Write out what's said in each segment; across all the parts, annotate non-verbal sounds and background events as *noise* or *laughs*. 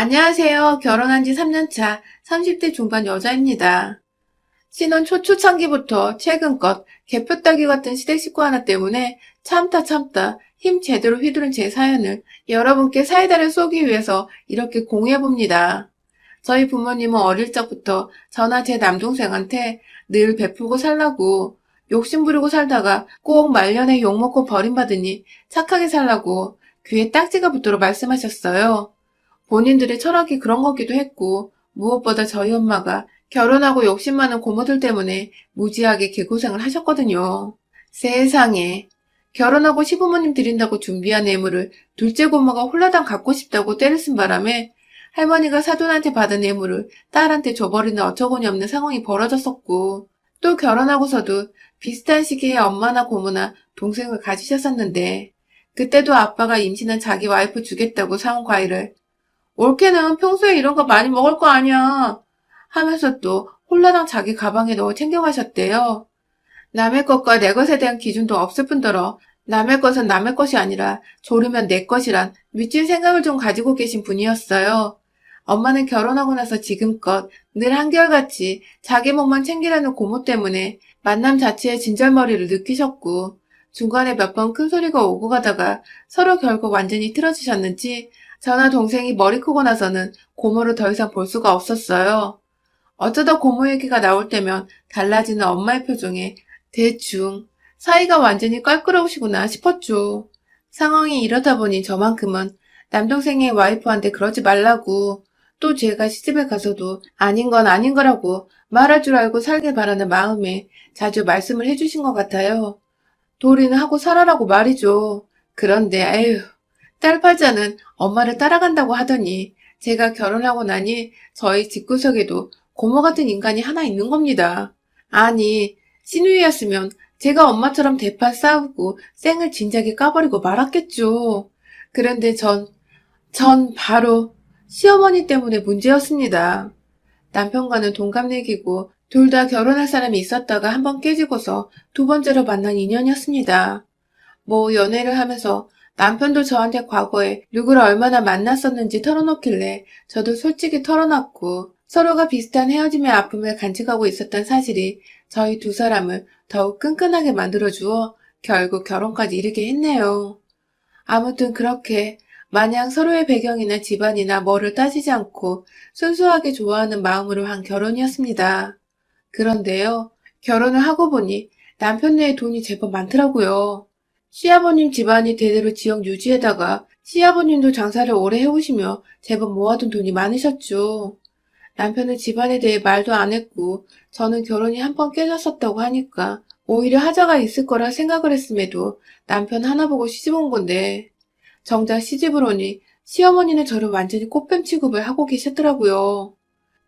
안녕하세요. 결혼한 지 3년차 30대 중반 여자입니다. 신혼 초초창기부터 최근껏 개표 따기 같은 시댁 식구 하나 때문에 참다 참다 힘 제대로 휘두른 제 사연을 여러분께 사이다를 쏘기 위해서 이렇게 공유해봅니다. 저희 부모님은 어릴 적부터 저나 제 남동생한테 늘 베풀고 살라고 욕심 부리고 살다가 꼭 말년에 욕먹고 버림받으니 착하게 살라고 귀에 딱지가 붙도록 말씀하셨어요. 본인들의 철학이 그런 거기도 했고, 무엇보다 저희 엄마가 결혼하고 욕심 많은 고모들 때문에 무지하게 개고생을 하셨거든요. 세상에. 결혼하고 시부모님 드린다고 준비한 뇌물을 둘째 고모가 홀라당 갖고 싶다고 때를 쓴 바람에 할머니가 사돈한테 받은 뇌물을 딸한테 줘버리는 어처구니 없는 상황이 벌어졌었고, 또 결혼하고서도 비슷한 시기에 엄마나 고모나 동생을 가지셨었는데, 그때도 아빠가 임신한 자기 와이프 주겠다고 사온 과일을 올케는 평소에 이런 거 많이 먹을 거 아니야. 하면서 또 홀라당 자기 가방에 넣어 챙겨가셨대요. 남의 것과 내 것에 대한 기준도 없을 뿐더러 남의 것은 남의 것이 아니라 조르면 내 것이란 미친 생각을 좀 가지고 계신 분이었어요. 엄마는 결혼하고 나서 지금껏 늘 한결같이 자기 몸만 챙기라는 고모 때문에 만남 자체에 진절머리를 느끼셨고 중간에 몇 번 큰 소리가 오고 가다가 서로 결국 완전히 틀어지셨는지 저나 동생이 머리 크고 나서는 고모를 더 이상 볼 수가 없었어요. 어쩌다 고모 얘기가 나올 때면 달라지는 엄마의 표정에 대충 사이가 완전히 껄끄러우시구나 싶었죠. 상황이 이렇다 보니 저만큼은 남동생의 와이프한테 그러지 말라고 또 제가 시집에 가서도 아닌 건 아닌 거라고 말할 줄 알고 살길 바라는 마음에 자주 말씀을 해주신 것 같아요. 도리는 하고 살아라고 말이죠. 그런데 에휴 딸팔자는 엄마를 따라간다고 하더니 제가 결혼하고 나니 저희 집구석에도 고모 같은 인간이 하나 있는 겁니다. 아니, 신우이였으면 제가 엄마처럼 대파 싸우고 쌩을 진작에 까버리고 말았겠죠. 그런데 전, 전 바로 시어머니 때문에 문제였습니다. 남편과는 동갑내기고 둘 다 결혼할 사람이 있었다가 한 번 깨지고서 두 번째로 만난 인연이었습니다. 뭐 연애를 하면서 남편도 저한테 과거에 누구를 얼마나 만났었는지 털어놓길래 저도 솔직히 털어놨고 서로가 비슷한 헤어짐의 아픔을 간직하고 있었던 사실이 저희 두 사람을 더욱 끈끈하게 만들어주어 결국 결혼까지 이르게 했네요. 아무튼 그렇게 마냥 서로의 배경이나 집안이나 뭐를 따지지 않고 순수하게 좋아하는 마음으로 한 결혼이었습니다. 그런데요, 결혼을 하고 보니 남편 네에 돈이 제법 많더라고요. 시아버님 집안이 대대로 지역 유지에다가 시아버님도 장사를 오래 해오시며 제법 모아둔 돈이 많으셨죠. 남편은 집안에 대해 말도 안 했고 저는 결혼이 한 번 깨졌었다고 하니까 오히려 하자가 있을 거라 생각을 했음에도 남편 하나 보고 시집 온 건데 정작 시집을 오니 시어머니는 저를 완전히 꽃뱀 취급을 하고 계셨더라고요.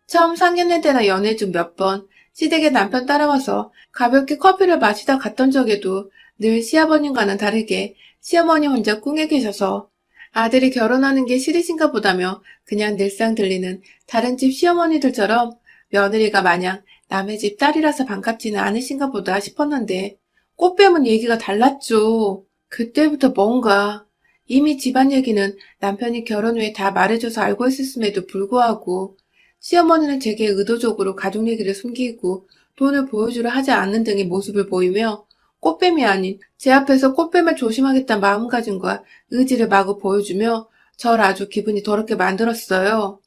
처음 상견례 때나 연애 중 몇 번 시댁에 남편 따라와서 가볍게 커피를 마시다 갔던 적에도 늘 시아버님과는 다르게 시어머니 혼자 꿍에 계셔서 아들이 결혼하는 게 싫으신가 보다며 그냥 늘상 들리는 다른 집 시어머니들처럼 며느리가 마냥 남의 집 딸이라서 반갑지는 않으신가 보다 싶었는데 꽃뱀은 얘기가 달랐죠. 그때부터 뭔가 이미 집안 얘기는 남편이 결혼 후에 다 말해줘서 알고 있었음에도 불구하고 시어머니는 제게 의도적으로 가족 얘기를 숨기고 돈을 보여주려 하지 않는 등의 모습을 보이며 꽃뱀이 아닌 제 앞에서 꽃뱀을 조심하겠다는 마음가짐과 의지를 마구 보여주며 절 아주 기분이 더럽게 만들었어요.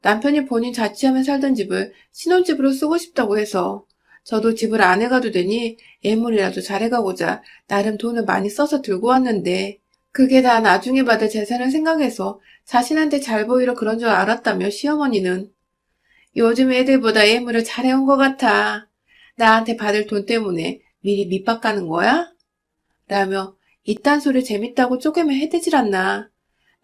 남편이 본인 자취하며 살던 집을 신혼집으로 쓰고 싶다고 해서 저도 집을 안 해가도 되니 예물이라도 잘해가고자 나름 돈을 많이 써서 들고 왔는데 그게 다 나중에 받을 재산을 생각해서 자신한테 잘 보이려 그런 줄 알았다며 시어머니는 요즘 애들보다 예물을 잘해온 것 같아. 나한테 받을 돈 때문에 미리 밑밥 가는 거야? 라며 이딴 소리 재밌다고 쪼개면 해대질 않나.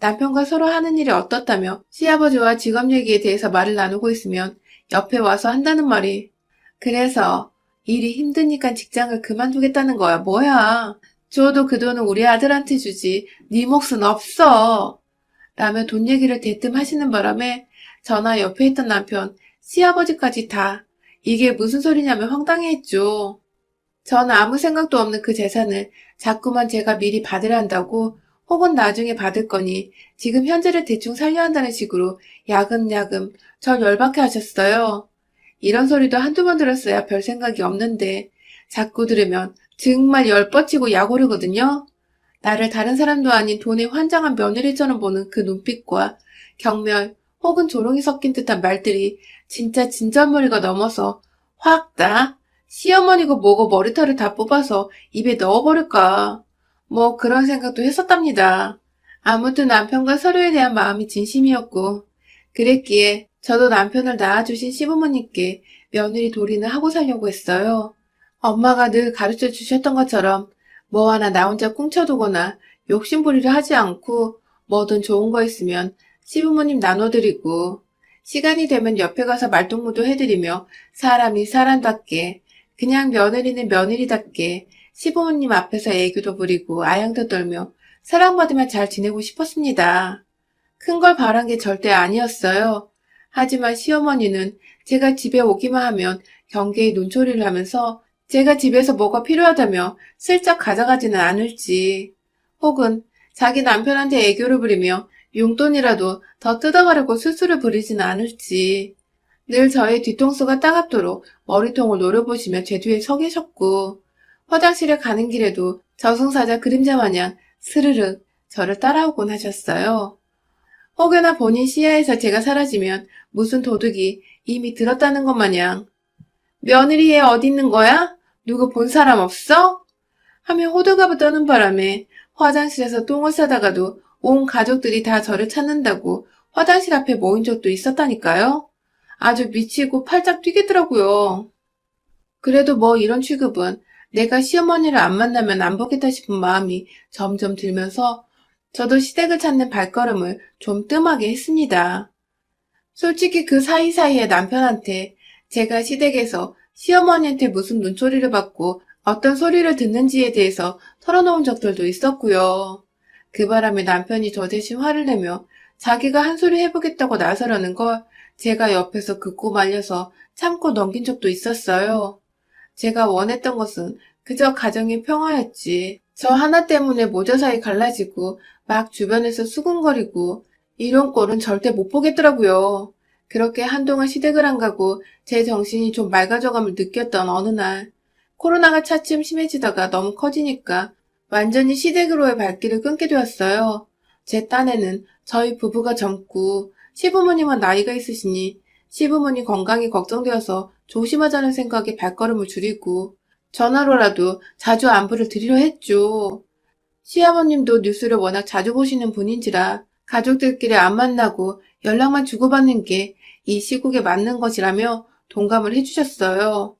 남편과 서로 하는 일이 어떻다며 시아버지와 직업 얘기에 대해서 말을 나누고 있으면 옆에 와서 한다는 말이 그래서 일이 힘드니까 직장을 그만두겠다는 거야. 뭐야. 줘도 그 돈은 우리 아들한테 주지. 네 몫은 없어. 라며 돈 얘기를 대뜸 하시는 바람에 전화 옆에 있던 남편, 시아버지까지 다 이게 무슨 소리냐며 황당해했죠. 전 아무 생각도 없는 그 재산을 자꾸만 제가 미리 받으려 한다고 혹은 나중에 받을 거니 지금 현재를 대충 살려야 한다는 식으로 야금야금 절 열받게 하셨어요. 이런 소리도 한두 번 들었어야 별 생각이 없는데 자꾸 들으면 정말 열뻗치고 약오르거든요. 나를 다른 사람도 아닌 돈에 환장한 며느리처럼 보는 그 눈빛과 경멸 혹은 조롱이 섞인 듯한 말들이 진짜 진절머리가 넘어서 확 나. 시어머니고 뭐고 머리털을 다 뽑아서 입에 넣어버릴까. 뭐 그런 생각도 했었답니다. 아무튼 남편과 서로에 대한 마음이 진심이었고 그랬기에 저도 남편을 낳아주신 시부모님께 며느리 도리는 하고 살려고 했어요. 엄마가 늘 가르쳐 주셨던 것처럼 뭐 하나 나 혼자 꿍쳐두거나 욕심부리를 하지 않고 뭐든 좋은 거 있으면 시부모님 나눠드리고 시간이 되면 옆에 가서 말동무도 해드리며 사람이 사람답게 그냥 며느리는 며느리답게 시부모님 앞에서 애교도 부리고 아양도 떨며 사랑받으며 잘 지내고 싶었습니다. 큰 걸 바란 게 절대 아니었어요. 하지만 시어머니는 제가 집에 오기만 하면 경계에 눈초리를 하면서 제가 집에서 뭐가 필요하다며 슬쩍 가져가지는 않을지, 혹은 자기 남편한테 애교를 부리며 용돈이라도 더 뜯어가려고 수수를 부리지는 않을지, 늘 저의 뒤통수가 따갑도록 머리통을 노려보시며 제 뒤에 서 계셨고, 화장실에 가는 길에도 저승사자 그림자 마냥 스르륵 저를 따라오곤 하셨어요. 혹여나 본인 시야에서 제가 사라지면 무슨 도둑이 이미 들었다는 것 마냥 며느리 애 어디 있는 거야? 누구 본 사람 없어? 하며 호들갑을 떠는 바람에 화장실에서 똥을 싸다가도 온 가족들이 다 저를 찾는다고 화장실 앞에 모인 적도 있었다니까요. 아주 미치고 팔짝 뛰겠더라고요. 그래도 뭐 이런 취급은 내가 시어머니를 안 만나면 안 보겠다 싶은 마음이 점점 들면서 저도 시댁을 찾는 발걸음을 좀 뜸하게 했습니다. 솔직히 그 사이사이에 남편한테 제가 시댁에서 시어머니한테 무슨 눈초리를 받고 어떤 소리를 듣는지에 대해서 털어놓은 적들도 있었고요. 그 바람에 남편이 저 대신 화를 내며 자기가 한 소리 해보겠다고 나서려는 걸 제가 옆에서 듣고 말려서 참고 넘긴 적도 있었어요. 제가 원했던 것은 그저 가정의 평화였지. 저 하나 때문에 모자 사이 갈라지고 막 주변에서 수군거리고 이런 꼴은 절대 못 보겠더라고요. 그렇게 한동안 시댁을 안 가고 제 정신이 좀 맑아져감을 느꼈던 어느 날 코로나가 차츰 심해지다가 너무 커지니까 완전히 시댁으로의 발길을 끊게 되었어요. 제 딴에는 저희 부부가 젊고 시부모님은 나이가 있으시니 시부모님 건강이 걱정되어서 조심하자는 생각에 발걸음을 줄이고 전화로라도 자주 안부를 드리려 했죠. 시아버님도 뉴스를 워낙 자주 보시는 분인지라 가족들끼리 안 만나고 연락만 주고받는 게 이 시국에 맞는 것이라며 동감을 해주셨어요.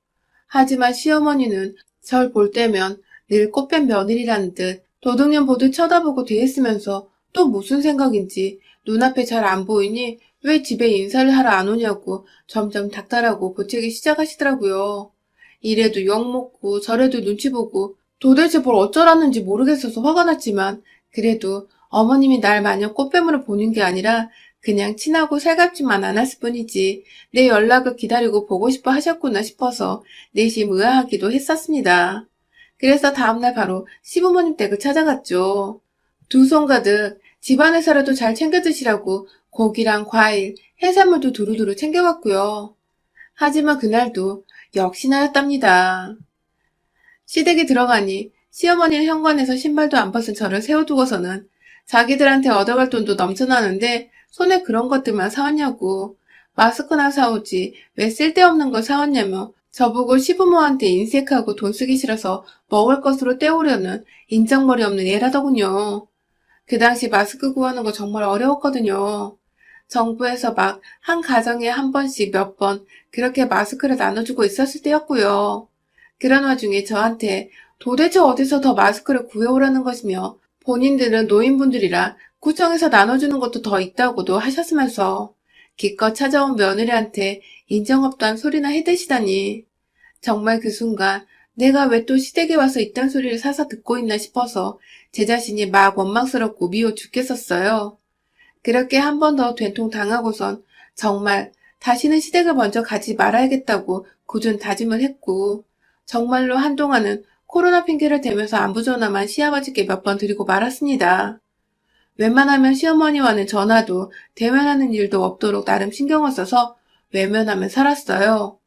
하지만 시어머니는 절 볼 때면 늘 꽃뱀 며느리라는 듯 도둑년 보듯 쳐다보고 대했으면서 또 무슨 생각인지 눈앞에 잘 안 보이니 왜 집에 인사를 하러 안 오냐고 점점 닥달하고 보채기 시작하시더라고요. 이래도 욕 먹고 저래도 눈치 보고 도대체 뭘 어쩌라는지 모르겠어서 화가 났지만 그래도 어머님이 날 마냥 꽃뱀으로 보는 게 아니라 그냥 친하고 살갑지만 않았을 뿐이지 내 연락을 기다리고 보고 싶어 하셨구나 싶어서 내심 의아하기도 했었습니다. 그래서 다음날 바로 시부모님 댁을 찾아갔죠. 두 손 가득 집안에서라도 잘 챙겨 드시라고 고기랑 과일, 해산물도 두루두루 챙겨갔고요. 하지만 그날도 역시나였답니다. 시댁에 들어가니 시어머니는 현관에서 신발도 안 벗은 저를 세워두고서는 자기들한테 얻어갈 돈도 넘쳐나는데 손에 그런 것들만 사왔냐고 마스크나 사오지 왜 쓸데없는 걸 사왔냐며 저보고 시부모한테 인색하고 돈 쓰기 싫어서 먹을 것으로 때우려는 인정머리 없는 애라더군요. 그 당시 마스크 구하는 거 정말 어려웠거든요. 정부에서 막 한 가정에 한 번씩 몇 번 그렇게 마스크를 나눠주고 있었을 때였고요. 그런 와중에 저한테 도대체 어디서 더 마스크를 구해오라는 것이며 본인들은 노인분들이라 구청에서 나눠주는 것도 더 있다고도 하셨으면서 기껏 찾아온 며느리한테 인정없다는 소리나 해대시다니 정말 그 순간 내가 왜 또 시댁에 와서 이딴 소리를 사서 듣고 있나 싶어서 제 자신이 막 원망스럽고 미워 죽겠었어요. 그렇게 한 번 더 된통 당하고선 정말 다시는 시댁을 먼저 가지 말아야겠다고 굳은 다짐을 했고 정말로 한동안은 코로나 핑계를 대면서 안부 전화만 시아버지께 몇 번 드리고 말았습니다. 웬만하면 시어머니와는 전화도 대면하는 일도 없도록 나름 신경을 써서 외면하며 살았어요.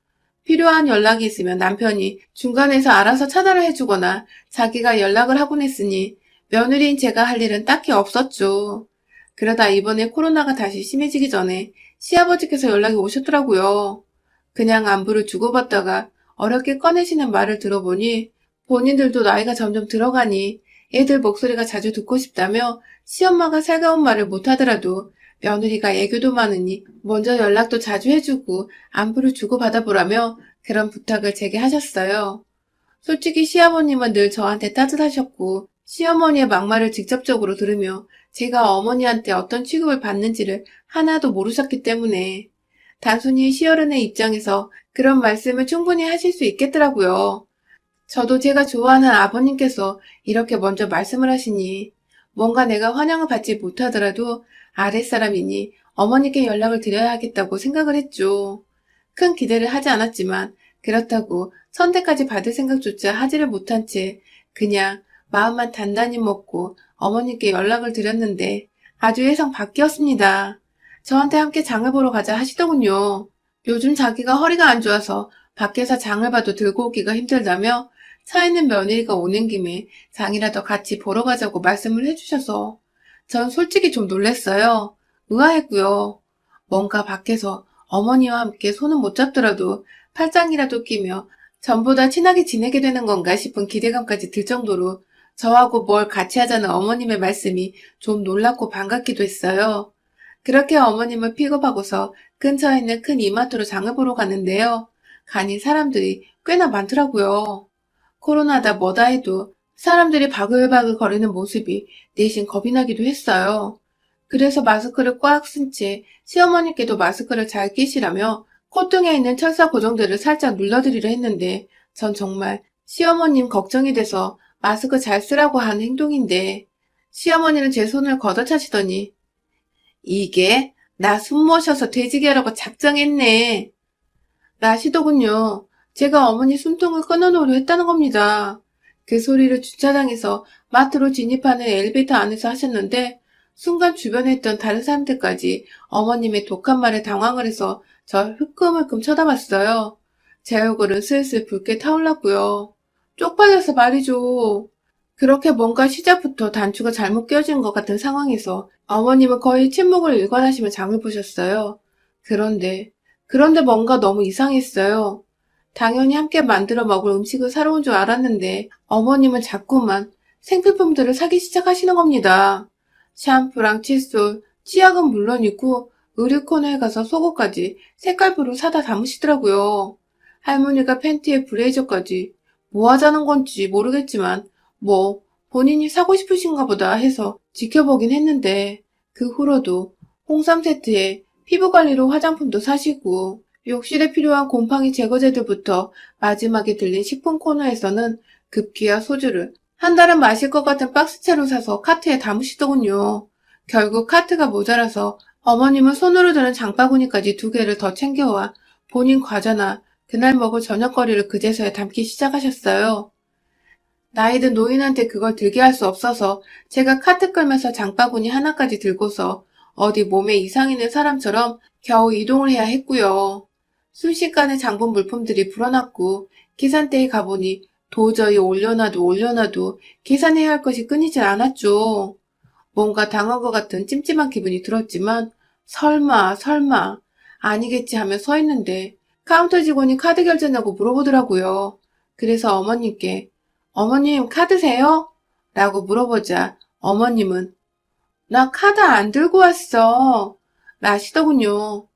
필요한 연락이 있으면 남편이 중간에서 알아서 차단을 해주거나 자기가 연락을 하곤 했으니 며느리인 제가 할 일은 딱히 없었죠. 그러다 이번에 코로나가 다시 심해지기 전에 시아버지께서 연락이 오셨더라고요. 그냥 안부를 주고받다가 어렵게 꺼내시는 말을 들어보니 본인들도 나이가 점점 들어가니 애들 목소리가 자주 듣고 싶다며 시엄마가 살가운 말을 못하더라도 며느리가 애교도 많으니 먼저 연락도 자주 해주고 안부를 주고받아보라며 그런 부탁을 제게 하셨어요. 솔직히 시아버님은 늘 저한테 따뜻하셨고 시어머니의 막말을 직접적으로 들으며 제가 어머니한테 어떤 취급을 받는지를 하나도 모르셨기 때문에 단순히 시어른의 입장에서 그런 말씀을 충분히 하실 수 있겠더라고요. 저도 제가 좋아하는 아버님께서 이렇게 먼저 말씀을 하시니 뭔가 내가 환영을 받지 못하더라도 아랫사람이니 어머니께 연락을 드려야 하겠다고 생각을 했죠. 큰 기대를 하지 않았지만 그렇다고 선택까지 받을 생각조차 하지를 못한 채 그냥 마음만 단단히 먹고 어머니께 연락을 드렸는데 아주 예상 밖이었습니다. 저한테 함께 장을 보러 가자 하시더군요. 요즘 자기가 허리가 안 좋아서 밖에서 장을 봐도 들고 오기가 힘들다며 차 있는 며느리가 오는 김에 장이라도 같이 보러 가자고 말씀을 해주셔서 전 솔직히 좀 놀랬어요. 의아했고요. 뭔가 밖에서 어머니와 함께 손은 못 잡더라도 팔짱이라도 끼며 전보다 친하게 지내게 되는 건가 싶은 기대감까지 들 정도로 저하고 뭘 같이 하자는 어머님의 말씀이 좀 놀랍고 반갑기도 했어요. 그렇게 어머님을 픽업하고서 근처에 있는 큰 이마트로 장을 보러 갔는데요. 가니 사람들이 꽤나 많더라고요. 코로나다 뭐다 해도 사람들이 바글바글 거리는 모습이 내심 겁이 나기도 했어요. 그래서 마스크를 꽉 쓴 채 시어머니께도 마스크를 잘 끼시라며 콧등에 있는 철사 고정들을 살짝 눌러드리려 했는데 전 정말 시어머님 걱정이 돼서 마스크 잘 쓰라고 한 행동인데 시어머니는 제 손을 걷어차시더니 이게 나 숨 모셔서 돼지게 하라고 작정했네. 라시더군요. 제가 어머니 숨통을 끊어놓으려 했다는 겁니다. 그 소리를 주차장에서 마트로 진입하는 엘리베이터 안에서 하셨는데 순간 주변에 있던 다른 사람들까지 어머님의 독한 말에 당황을 해서 저 흐끔흐끔 쳐다봤어요. 제 얼굴은 슬슬 붉게 타올랐고요. 쪽팔려서 말이죠. 그렇게 뭔가 시작부터 단추가 잘못 끼어진 것 같은 상황에서 어머님은 거의 침묵을 일관하시며 장을 보셨어요. 그런데, 그런데 뭔가 너무 이상했어요. 당연히 함께 만들어 먹을 음식을 사러 온 줄 알았는데 어머님은 자꾸만 생필품들을 사기 시작하시는 겁니다. 샴푸랑 칫솔, 치약은 물론이고 의류 코너에 가서 속옷까지 색깔별로 사다 담으시더라고요. 할머니가 팬티에 브레이저까지 뭐 하자는 건지 모르겠지만 뭐 본인이 사고 싶으신가 보다 해서 지켜보긴 했는데 그 후로도 홍삼 세트에 피부 관리로 화장품도 사시고 욕실에 필요한 곰팡이 제거제들부터 마지막에 들린 식품 코너에서는 급기야 소주를 한 달은 마실 것 같은 박스채로 사서 카트에 담으시더군요. 결국 카트가 모자라서 어머님은 손으로 드는 장바구니까지 두 개를 더 챙겨와 본인 과자나 그날 먹을 저녁거리를 그제서야 담기 시작하셨어요. 나이든 노인한테 그걸 들게 할 수 없어서 제가 카트 끌면서 장바구니 하나까지 들고서 어디 몸에 이상 있는 사람처럼 겨우 이동을 해야 했고요. 순식간에 장본 물품들이 불어났고 계산대에 가보니 도저히 올려놔도 올려놔도 계산해야 할 것이 끊이질 않았죠. 뭔가 당한 것 같은 찜찜한 기분이 들었지만 설마 설마 아니겠지 하며 서 있는데 카운터 직원이 카드 결제냐고 물어보더라고요. 그래서 어머님께 어머님 카드세요? 라고 물어보자 어머님은 나 카드 안 들고 왔어. 라시더군요.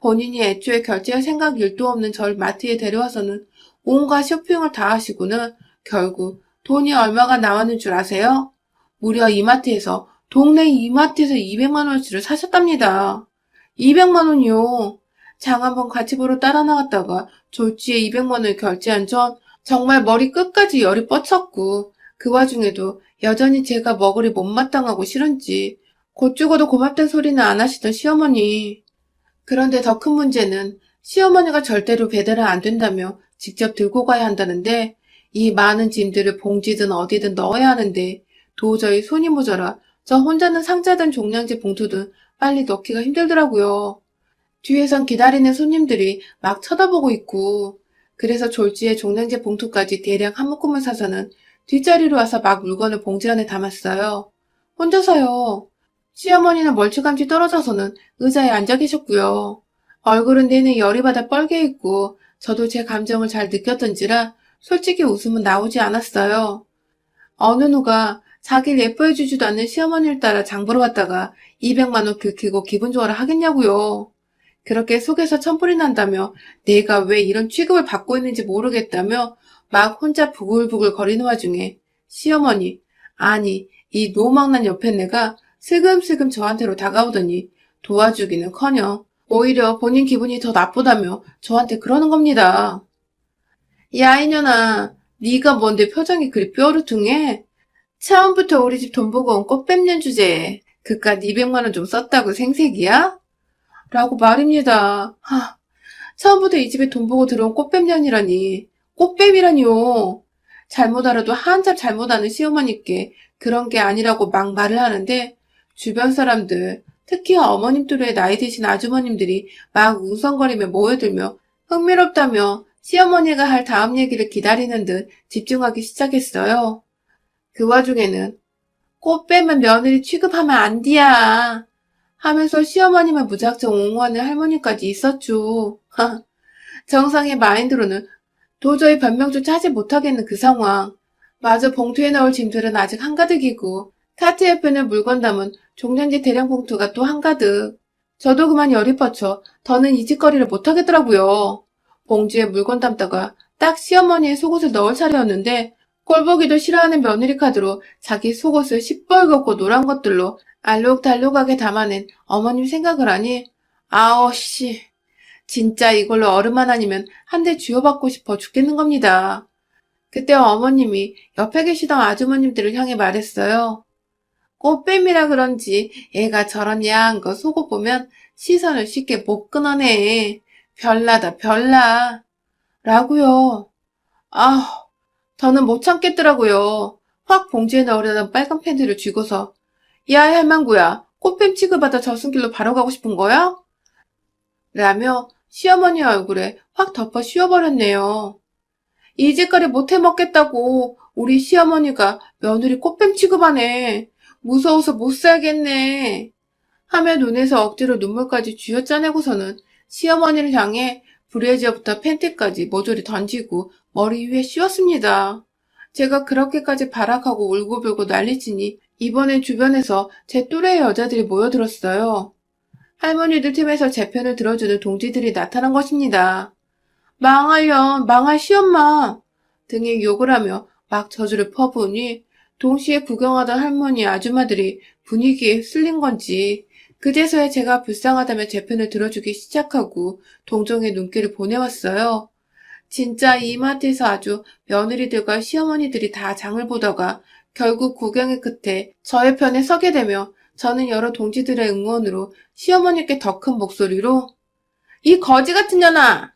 본인이 애초에 결제할 생각 일도 없는 절 마트에 데려와서는 온갖 쇼핑을 다 하시고는 결국 돈이 얼마가 나왔는 줄 아세요? 무려 이마트에서 동네 이마트에서 200만 원어치를 사셨답니다. 200만 원이요. 장 한번 같이 보러 따라 나갔다가 졸지에 200만 원을 결제한 전 정말 머리 끝까지 열이 뻗쳤고 그 와중에도 여전히 제가 먹으리 못마땅하고 싫은지 곧 죽어도 고맙단 소리는 안 하시던 시어머니. 그런데 더 큰 문제는 시어머니가 절대로 배달은 안 된다며 직접 들고 가야 한다는데 이 많은 짐들을 봉지든 어디든 넣어야 하는데 도저히 손이 모자라 저 혼자는 상자든 종량제 봉투든 빨리 넣기가 힘들더라고요. 뒤에선 기다리는 손님들이 막 쳐다보고 있고, 그래서 졸지에 종량제 봉투까지 대량 한 묶음을 사서는 뒷자리로 와서 막 물건을 봉지 안에 담았어요. 혼자서요. 시어머니는 멀찌감치 떨어져서는 의자에 앉아 계셨고요. 얼굴은 내내 열이 받아 뻘게 있고 저도 제 감정을 잘 느꼈던지라 솔직히 웃음은 나오지 않았어요. 어느 누가 자기를 예뻐해 주지도 않는 시어머니를 따라 장 보러 왔다가 200만 원 긁히고 기분 좋아라 하겠냐고요. 그렇게 속에서 천불이 난다며 내가 왜 이런 취급을 받고 있는지 모르겠다며 막 혼자 부글부글 거리는 와중에 시어머니, 아니 이 노망난 옆에 내가 슬금슬금 저한테로 다가오더니 도와주기는커녕 오히려 본인 기분이 더 나쁘다며 저한테 그러는 겁니다. 야 이년아, 네가 뭔데 표정이 그리 뾰루퉁해? 처음부터 우리 집 돈 보고 온 꽃뱀년 주제에 그깟 200만 원 좀 썼다고 생색이야? 라고 말입니다. 하, 처음부터 이 집에 돈 보고 들어온 꽃뱀년이라니. 꽃뱀이라니요. 잘못 알아도 한참 잘못 아는 시어머니께 그런 게 아니라고 막 말을 하는데 주변 사람들, 특히 어머님 또래의 나이 드신 아주머님들이 막 웅성거리며 모여들며 흥미롭다며 시어머니가 할 다음 얘기를 기다리는 듯 집중하기 시작했어요. 그 와중에는 꽃 빼면 며느리 취급하면 안 돼야 하면서 시어머님을 무작정 옹호하는 할머니까지 있었죠. *laughs* 정상의 마인드로는 도저히 변명조차 하지 못하겠는 그 상황. 마저 봉투에 넣을 짐들은 아직 한가득이고 카트 옆에는 물건 담은 종량제 대량 봉투가 또 한가득. 저도 그만 열이 뻗쳐 더는 이 짓거리를 못하겠더라고요. 봉지에 물건 담다가 딱 시어머니의 속옷을 넣을 차례였는데 꼴보기도 싫어하는 며느리 카드로 자기 속옷을 시뻘겋고 노란 것들로 알록달록하게 담아낸 어머님 생각을 하니 아우 씨 진짜 이걸로 어른만 아니면 한 대 쥐어받고 싶어 죽겠는 겁니다. 그때 어머님이 옆에 계시던 아주머님들을 향해 말했어요. 꽃뱀이라 그런지 애가 저런 야한 거 속옷 보면 시선을 쉽게 못 끊어내. 별나다 별나. 라고요. 아, 더는 못 참겠더라고요. 확 봉지에 넣으려던 빨간 팬티를 쥐고서 야 할망구야 꽃뱀 취급하다 저승길로 바로 가고 싶은 거야? 라며 시어머니 얼굴에 확 덮어 씌워버렸네요. 이 짓거리 못해 먹겠다고 우리 시어머니가 며느리 꽃뱀 취급하네. 무서워서 못 살겠네. 하며 눈에서 억지로 눈물까지 쥐어 짜내고서는 시어머니를 향해 브래지어부터 팬티까지 모조리 던지고 머리 위에 씌웠습니다. 제가 그렇게까지 발악하고 울고불고 난리치니 이번엔 주변에서 제 또래의 여자들이 모여들었어요. 할머니들 팀에서 제 편을 들어주는 동지들이 나타난 것입니다. 망할년, 망할 시엄마! 등의 욕을 하며 막 저주를 퍼부으니 동시에 구경하던 할머니 아줌마들이 분위기에 쓸린 건지 그제서야 제가 불쌍하다며 제 편을 들어주기 시작하고 동정의 눈길을 보내왔어요. 진짜 이 마트에서 아주 며느리들과 시어머니들이 다 장을 보다가 결국 구경의 끝에 저의 편에 서게 되며 저는 여러 동지들의 응원으로 시어머니께 더 큰 목소리로 이 거지 같은 년아!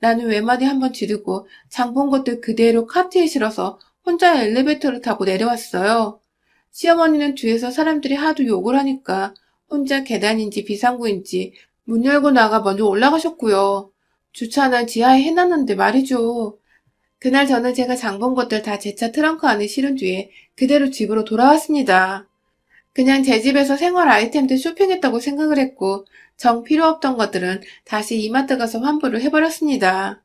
라는 외마디 한번 지르고 장 본 것들 그대로 카트에 실어서 혼자 엘리베이터를 타고 내려왔어요. 시어머니는 뒤에서 사람들이 하도 욕을 하니까 혼자 계단인지 비상구인지 문 열고 나가 먼저 올라가셨고요. 주차는 지하에 해놨는데 말이죠. 그날 저는 제가 장본 것들 다 제 차 트렁크 안에 실은 뒤에 그대로 집으로 돌아왔습니다. 그냥 제 집에서 생활 아이템들 쇼핑했다고 생각을 했고 정 필요 없던 것들은 다시 이마트 가서 환불을 해버렸습니다.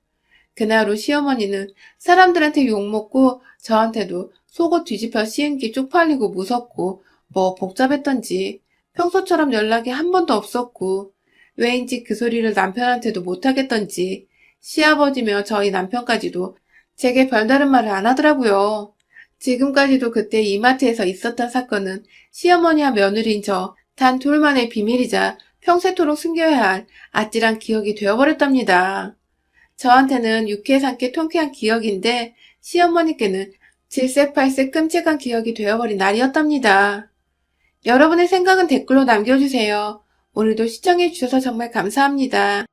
그날 후 시어머니는 사람들한테 욕먹고 저한테도 속옷 뒤집혀 게 쪽팔리고 무섭고 뭐 복잡했던지 평소처럼 연락이 한 번도 없었고 왜인지 그 소리를 남편한테도 못하겠던지 시아버지며 저희 남편까지도 제게 별다른 말을 안 하더라고요. 지금까지도 그때 이마트에서 있었던 사건은 시어머니와 며느리인 저 단 둘만의 비밀이자 평생토록 숨겨야 할 아찔한 기억이 되어버렸답니다. 저한테는 유쾌상쾌 통쾌한 기억인데 시어머니께는 질색팔색 끔찍한 기억이 되어버린 날이었답니다. 여러분의 생각은 댓글로 남겨주세요. 오늘도 시청해주셔서 정말 감사합니다.